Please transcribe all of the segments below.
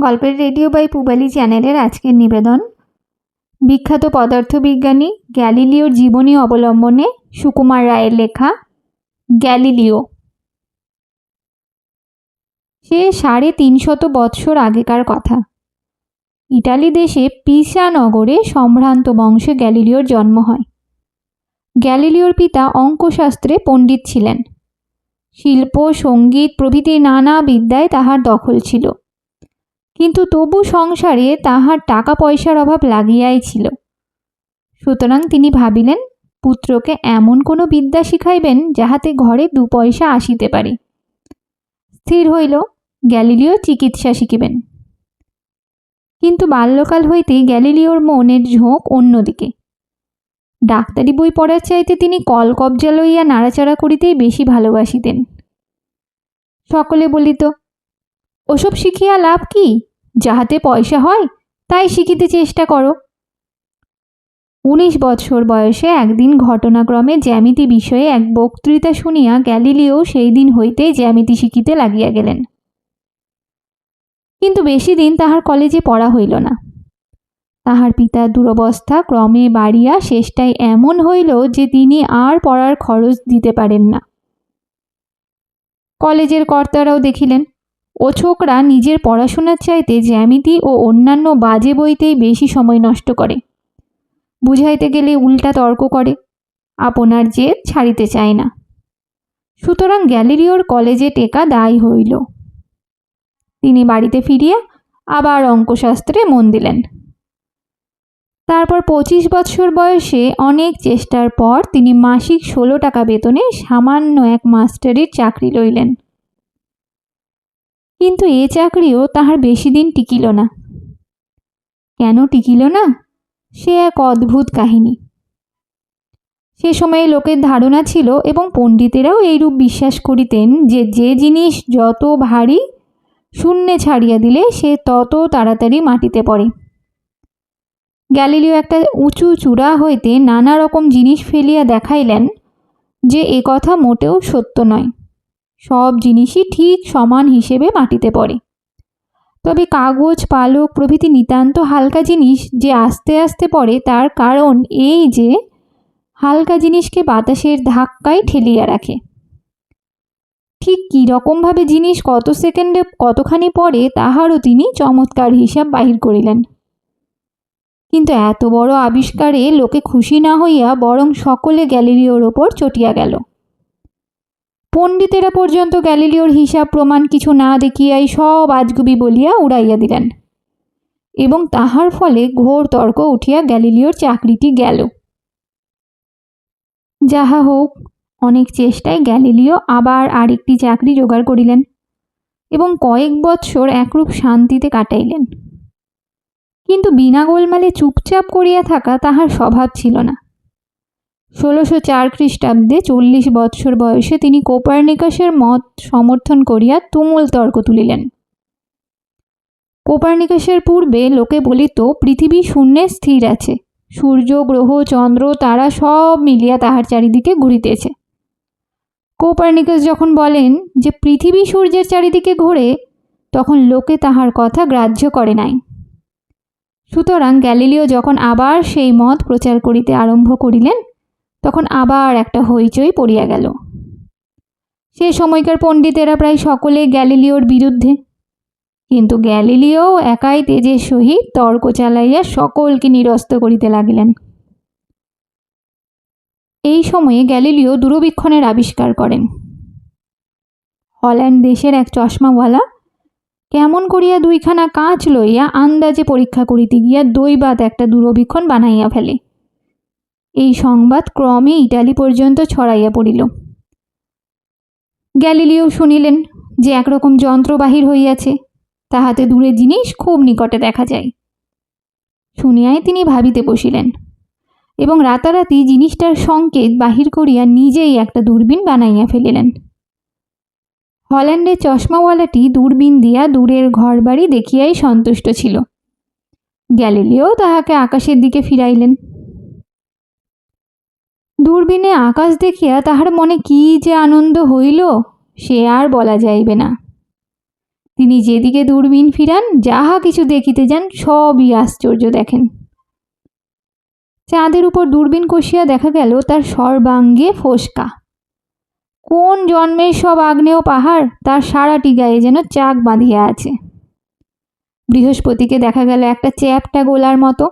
গল্পের radio by পুবালি চ্যানেলের আজকের নিবেদন। বিখ্যাত পদার্থবিজ্ঞানী গ্যালিলিওর জীবনী অবলম্বনে সুকুমার রায়ের লেখা গ্যালিলিও। সে সাড়ে তিনশত বৎসর আগেকার কথা। ইটালি দেশে পিসা নগরে সম্ভ্রান্ত বংশে গ্যালিলিওর জন্ম হয়। গ্যালিলিওর পিতা অঙ্কশাস্ত্রে পণ্ডিত ছিলেন। শিল্প, সংগীত প্রভৃতি নানা বিদ্যায় তাহার দখল ছিল। কিন্তু তবু সংসারে তাহার টাকা পয়সার অভাব লাগিয়াই ছিল। সুতরাং তিনি ভাবিলেন, পুত্রকে এমন কোনো বিদ্যা শিখাইবেন যাহাতে ঘরে দু পয়সা আসিতে পারে। স্থির হইল, গ্যালিলিও চিকিৎসা শিখিবেন। কিন্তু বাল্যকাল হইতেই গ্যালিলিওর মনের ঝোঁক অন্যদিকে। ডাক্তারি বই পড়ার চাইতে তিনি কল কবজা লইয়া নাড়াচাড়া করিতেই বেশি ভালোবাসিতেন। সকলে বলিত, ওসব শিখিয়া লাভ কি? যাহাতে পয়সা হয়, তাই শিখিতে চেষ্টা করো। উনিশ বৎসর বয়সে একদিন ঘটনাক্রমে জ্যামিতি বিষয়ে এক বক্তৃতা শুনিয়া গ্যালিলিও সেই দিন হইতেই জ্যামিতি শিখিতে লাগিয়া গেলেন। কিন্তু বেশি দিন তাহার কলেজে পড়া হইল না। তাহার পিতার দুরবস্থা ক্রমে বাড়িয়া শেষটাই এমন হইল যে তিনি আর পড়ার খরচ দিতে পারেন না। কলেজের কর্তারাও দেখিলেন ও ছোকরা নিজের পড়াশোনার চাইতে জ্যামিতি ও অন্যান্য বাজে বইতেই বেশি সময় নষ্ট করে। বুঝাইতে গেলে উল্টা তর্ক করে, আপনার জেদ ছাড়িতে চায় না। সুতরাং গ্যালিলিওর কলেজে টেকা দায়ী হইল। তিনি বাড়িতে ফিরিয়া আবার অঙ্কশাস্ত্রে মন দিলেন। তারপর পঁচিশ বৎসর বয়সে অনেক চেষ্টার পর তিনি মাসিক ষোলো টাকা বেতনে সামান্য এক মাস্টারের চাকরি লইলেন। কিন্তু এ চাকরিও তাহার বেশি দিন টিকিল না। কেন টিকিল না? সে এক অদ্ভুত কাহিনী। সে সময়ে লোকের ধারণা ছিল এবং পণ্ডিতেরাও এইরূপ বিশ্বাস করিতেন যে যে জিনিস যত ভারী শূন্যে ছাড়িয়া দিলে সে তত তাড়াতাড়ি মাটিতে পড়ে। গ্যালিলিও একটা উঁচু চূড়া হইতে নানা রকম জিনিস ফেলিয়া দেখাইলেন যে, এ কথা মোটেও সত্য নয়। সব জিনিসই ঠিক সমান হিসেবে মাটিতে পড়ে। তবে কাগজ, পালক প্রভৃতি নিতান্ত হালকা জিনিস যে আস্তে আস্তে পড়ে তার কারণ এই যে হালকা জিনিসকে বাতাসের ধাক্কায় ঠেলিয়া রাখে। ঠিক কী রকমভাবে জিনিস কত সেকেন্ডে কতখানি পড়ে তাহারও তিনি চমৎকার হিসাব বাহির করিলেন। কিন্তু এত বড় আবিষ্কারে লোকে খুশি না হইয়া বরং সকলে গ্যালিলিওর ওপর চটিয়া গেল। পণ্ডিতেরা পর্যন্ত গ্যালিলিওর হিসাব প্রমাণ কিছু না দেখিয়াই সব আজগুবি বলিয়া উড়াইয়া দিলেন। এবং তাহার ফলে ঘোর তর্ক উঠিয়া গ্যালিলিওর চাকরিটি গেল। যাহা হোক, অনেক চেষ্টায় গ্যালিলিও আবার আরেকটি চাকরি জোগাড় করিলেন এবং কয়েক বৎসর একরূপ শান্তিতে কাটাইলেন। কিন্তু বিনা গোলমালে চুপচাপ করিয়া থাকা তাহার স্বভাব ছিল না। ষোলোশো চার খ্রিস্টাব্দে চল্লিশ বৎসর বয়সে তিনি কোপার্নিকাসের মত সমর্থন করিয়া তুমুল তর্ক তুলিলেন। কোপার্নিকাসের পূর্বে লোকে বলিত, পৃথিবী শূন্যে স্থির আছে। সূর্য, গ্রহ, চন্দ্র, তারা সব মিলিয়া তাহার চারিদিকে ঘুরিতেছে। কোপার্নিকাস যখন বলেন যে পৃথিবী সূর্যের চারিদিকে ঘোরে, তখন লোকে তাহার কথা গ্রাহ্য করে নাই। সুতরাং গ্যালিলিও যখন আবার সেই মত প্রচার করিতে আরম্ভ করিলেন তখন আবার একটা হইচই পড়িয়া গেল। সে সময়কার পণ্ডিতেরা প্রায় সকলে গ্যালিলিওর বিরুদ্ধে। কিন্তু গ্যালিলিও একাই তেজের সহিত তর্ক চালাইয়া সকলকে নিরস্ত করিতে লাগিলেন। এই সময়ে গ্যালিলিও দূরবীক্ষণের আবিষ্কার করেন। হল্যান্ড দেশের এক চশমাওয়ালা কেমন করিয়া দুইখানা কাঁচ লইয়া আন্দাজে পরীক্ষা করিতে গিয়া দৈবাত একটা দূরবীক্ষণ বানাইয়া ফেলে। এই সংবাদ ক্রমে ইটালি পর্যন্ত ছড়াইয়া পড়িল। গ্যালিলিও শুনিলেন যে একরকম যন্ত্র বাহির হইয়াছে, তাহাতে দূরের জিনিস খুব নিকটে দেখা যায়। শুনিয়াই তিনি ভাবিতে বসিলেন এবং রাতারাতি জিনিসটার সংকেত বাহির করিয়া নিজেই একটা দূরবীন বানাইয়া ফেলিলেন। হল্যান্ডের চশমাওয়ালাটি দূরবীন দিয়া দূরের ঘরবাড়ি দেখিয়াই সন্তুষ্ট ছিল। গ্যালিলিও তাহাকে আকাশের দিকে ফিরাইলেন। দূরবীনে আকাশ দেখিয়া তাহার মনে কি যে আনন্দ হইল, সে আর বলা যাইবে না। তিনি যেদিকে দূরবীন ফিরান, যাহা কিছু দেখিতে যান, সবই আশ্চর্য দেখেন। চাঁদের উপর দূরবীন কষিয়া দেখা গেল, তার সর্বাঙ্গে ফোসকা। কোন জন্মের সব আগ্নেয় পাহাড়, তার সারাটি গায়ে যেন চাক বাঁধিয়া আছে। বৃহস্পতিকে দেখা গেল একটা চ্যাপটা গোলার মতো,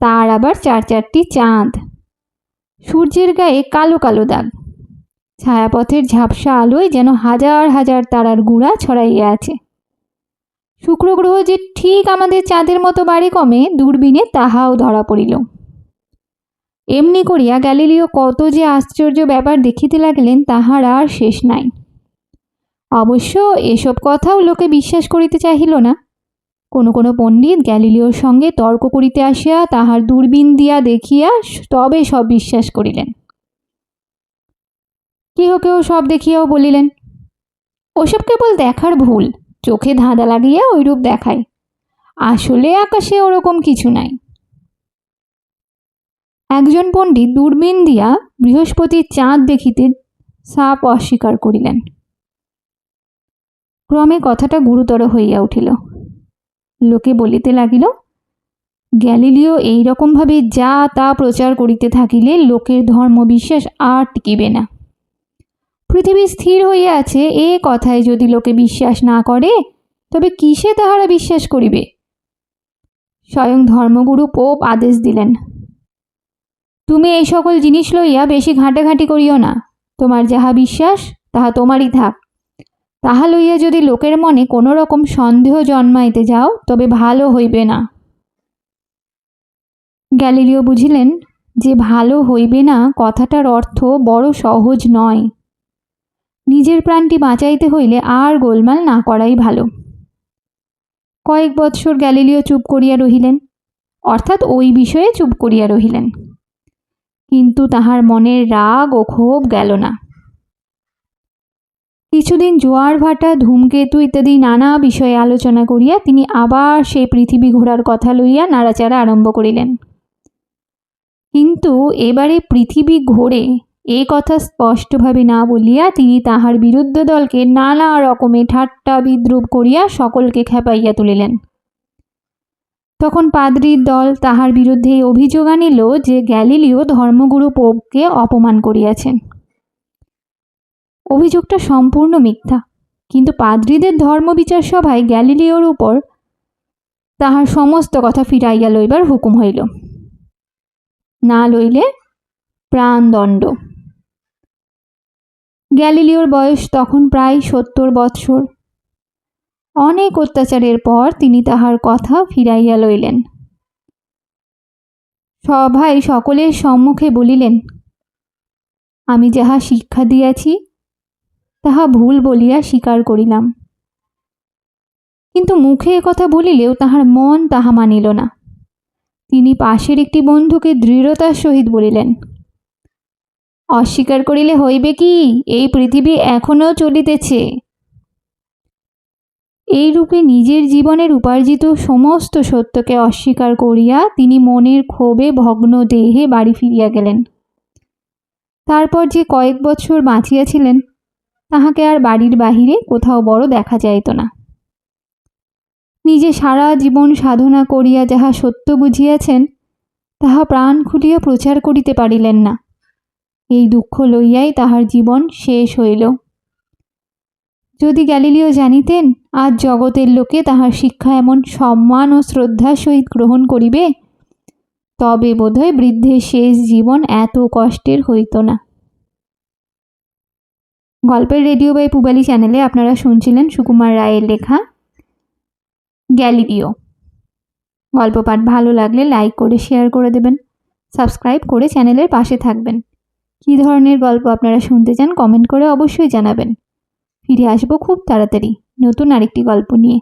তার আবার চার চারটি চাঁদ। সূর্যের গায়ে কালো কালো দাগ। ছায়াপথের ঝাপসা আলোয় যেন হাজার হাজার তারার গুঁড়া ছড়াইয়া আছে। শুক্র গ্রহ যে ঠিক আমাদের চাঁদের মতো বাড়ি কমে, দূরবীনে তাহাও ধরা পড়িল। এমনি করিয়া গ্যালিলিও কত যে আশ্চর্য ব্যাপার দেখিতে লাগলেন, তাহার আর শেষ নাই। অবশ্য এসব কথাও লোকে বিশ্বাস করিতে চাহিল না। কোনো কোনো পণ্ডিত গ্যালিলিওর সঙ্গে তর্ক করিতে আসিয়া তাহার দূরবীন দিয়া দেখিয়া তবে সব বিশ্বাস করিলেন। কেহ কেউ সব দেখিয়াও বলিলেন, ওসব কেবল দেখার ভুল, চোখে ধাঁধা লাগিয়া ওইরূপ দেখায়, আসলে আকাশে ওরকম কিছু নাই। একজন পণ্ডিত দূরবীন দিয়া বৃহস্পতির চাঁদ দেখিতে সাপ অস্বীকার করিলেন। ক্রমে কথাটা গুরুতর হইয়া উঠিল। লোকে বলিতে লাগিল, গ্যালিলিও এই রকমভাবে যা তা প্রচার করিতে থাকিলে লোকের ধর্মবিশ্বাস আর টিকিবে না। পৃথিবী স্থির হইয়া আছে, এ কথায় যদি লোকে বিশ্বাস না করে, তবে কিসে তাহারা বিশ্বাস করিবে? স্বয়ং ধর্মগুরু পোপ আদেশ দিলেন, তুমি এই সকল জিনিস লইয়া বেশি ঘাঁটাঘাঁটি করিও না। তোমার যাহা বিশ্বাস, তাহা তোমারই থাক। তাহা লইয়া যদি লোকের মনে কোনো রকম সন্দেহ জন্মাইতে যাও, তবে ভালো হইবে না। গ্যালিলিও বুঝিলেন, যে ভালো হইবে না, কথাটার অর্থ বড় সহজ নয়। নিজের প্রাণটি বাঁচাইতে হইলে আর গোলমাল না করাই ভালো। কয়েক বৎসর গ্যালিলিও চুপ করিয়া রহিলেন, অর্থাৎ ওই বিষয়ে চুপ করিয়া রহিলেন। কিন্তু তাহার মনের রাগ ও ক্ষোভ গেল না। কিছুদিন জোয়ার ভাটা, ধূমকেতু ইত্যাদি নানা বিষয়ে আলোচনা করিয়া তিনি আবার সেই পৃথিবী ঘোরার কথা লইয়া নাড়াচাড়া আরম্ভ করিলেন। কিন্তু এবারে পৃথিবী ঘোরে এ কথা স্পষ্টভাবে না বলিয়া তিনি তাহার বিরুদ্ধ দলকে নানা রকমে ঠাট্টা বিদ্রুপ করিয়া সকলকে খেপাইয়া তুলিলেন। তখন পাদ্রির দল তাহার বিরুদ্ধে অভিযোগ আনিল যে গ্যালিলিও ধর্মগুরু পোপকে অপমান করিয়াছেন। অভিযোগটা সম্পূর্ণ মিথ্যা। কিন্তু পাদ্রিদের ধর্মবিচার সভায় গ্যালিলিওর উপর তাহার সমস্ত কথা ফিরাইয়া লইবার হুকুম হইল। না লইলে প্রাণদণ্ড। গ্যালিলিওর বয়স তখন প্রায় সত্তর বৎসর। অনেক অত্যাচারের পর তিনি তাহার কথা ফিরাইয়া লইলেন। সভায় সকলের সম্মুখে বলিলেন, আমি যাহা শিক্ষা দিয়াছি তাহা ভুল বলিয়া স্বীকার করিলাম। কিন্তু মুখে কথা বলিলেও তাহার মন তাহা মানিল না। তিনি পাশের একটি বন্ধুকে দৃঢ়তার সহিত বলিলেন, অস্বীকার করিলে হইবে কি? এই পৃথিবী এখনও চলিতেছে। এই রূপে নিজের জীবনের উপার্জিত সমস্ত সত্যকে অস্বীকার করিয়া তিনি মনের ক্ষোভে, ভগ্ন দেহে বাড়ি ফিরিয়া গেলেন। তারপর যে কয়েক বছর বাঁচিয়াছিলেন তাহাকে আর বাড়ির বাহিরে কোথাও বড় দেখা যাইত না। নিজে সারা জীবন সাধনা করিয়া যাহা সত্য বুঝিয়াছেন, তাহা প্রাণ খুলিয়া প্রচার করিতে পারিলেন না। এই দুঃখ লইয়াই তাহার জীবন শেষ হইল। যদি গ্যালিলিও জানিতেন, আজ জগতের লোকে তাহার শিক্ষা এমন সম্মান ও শ্রদ্ধার সহিত গ্রহণ করিবে, তবে বোধহয় বৃদ্ধের শেষ জীবন এত কষ্টের হইত না। গল্পের রেডিও বাই পুবালি চ্যানেলে আপনারা শুনছিলেন সুকুমার রায়ের লেখা গ্যালিলিও। গল্প পাঠ ভালো লাগলে লাইক করে, শেয়ার করে দেবেন। সাবস্ক্রাইব করে চ্যানেলের পাশে থাকবেন। কী ধরনের গল্প আপনারা শুনতে চান কমেন্ট করে অবশ্যই জানাবেন। ফিরে আসব খুব তাড়াতাড়ি নতুন আরেকটি গল্প নিয়ে।